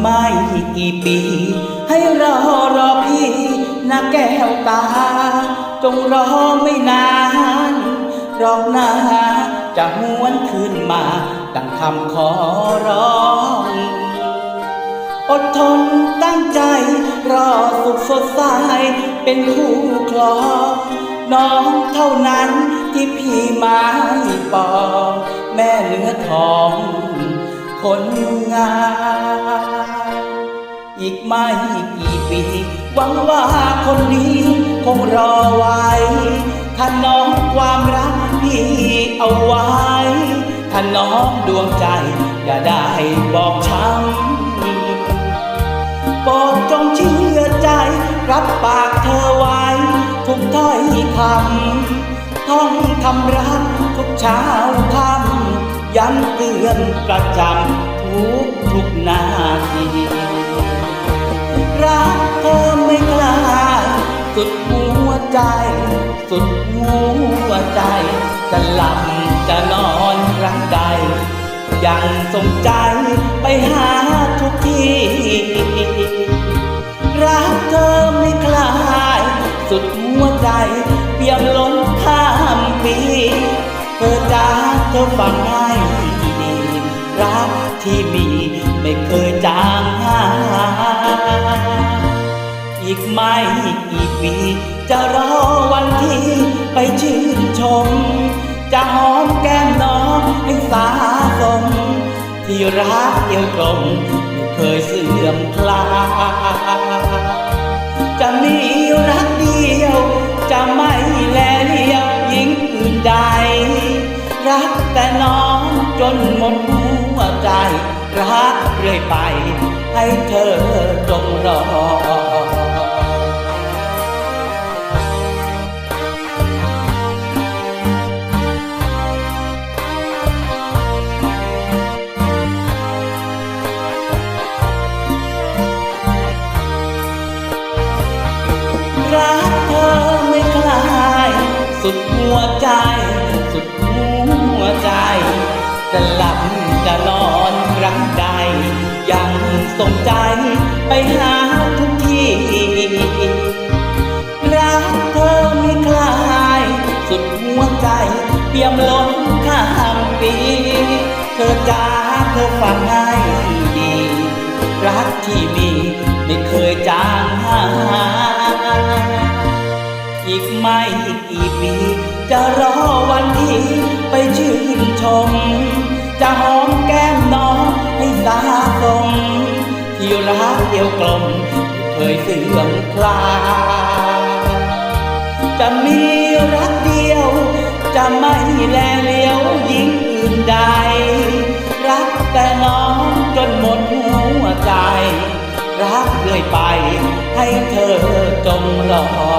ไม่กี่ปี ให้รอรอพี่นะแก้วตา จงรอไม่นานรอกหนาจะหวนคืนมา ดังคำขอร้อง อดทนตั้งใจ รอสุขสดใสเป็นคู่ครองน้องเท่านั้นที่พี่ไม้ปองแม่เนื้อทอง คนงามอีกไม่กี่ปี หวังว่าคนนี้คงรอไว้ถ้าน้องความรักพี่เอาไว้ถ้าน้องดวงใจ อย่าได้บอกช้ำโปรดจงเชื่อใจ รับปากเธอไว้ ทุกถ้อยคำท่องคำรักทุกเช้า ย้ำเตือนประจำทุกทุกนาทีรักเธอไม่คลายสุดหัวใจ สุดหัวใจ จะหลับจะนอนรั้งใด ยังสงใจไปหาทุกทีรักเธอไม่คลาย สุดหัวใจเปี่ยมล้น อฟังให้ดีรักที่มีไม่เคยจางหายอีกไม่กี่ปีจะรอวันที่ไปชื่นชม จะหอมแก้มน้องให้สาสมที่รักเดียวกลมไม่เคยเสื่อมคลาจะมีรักเดี จนหมดหัวใจ รักเรื่อยไป ให้เธอจงรอรักเธอไม่คลาย สุดหัวใจ สุดหัวใจ จะหลับจะนอนครั้งใด ยังสงใจไปหาทุกที่ รักเธอไม่คลาย สุดหัวใจเปี่ยมล้นข้ามปีเธอจ้าเธอฟังให้ดี รักที่มีไม่เคยจางหายอีกไม่กี่ปีจะรอวันที่ไปชื่น ชม จะหอมแก้มน้องให้สาสมที่รักเดียวกลมเคยเสื่อมคลายจะมีรักเดียว จะไม่แลเลียวหญิงอื่นใด รักแต่น้องจนหมดหัวใจ รักเรื่อยไปให้เธอจงรอ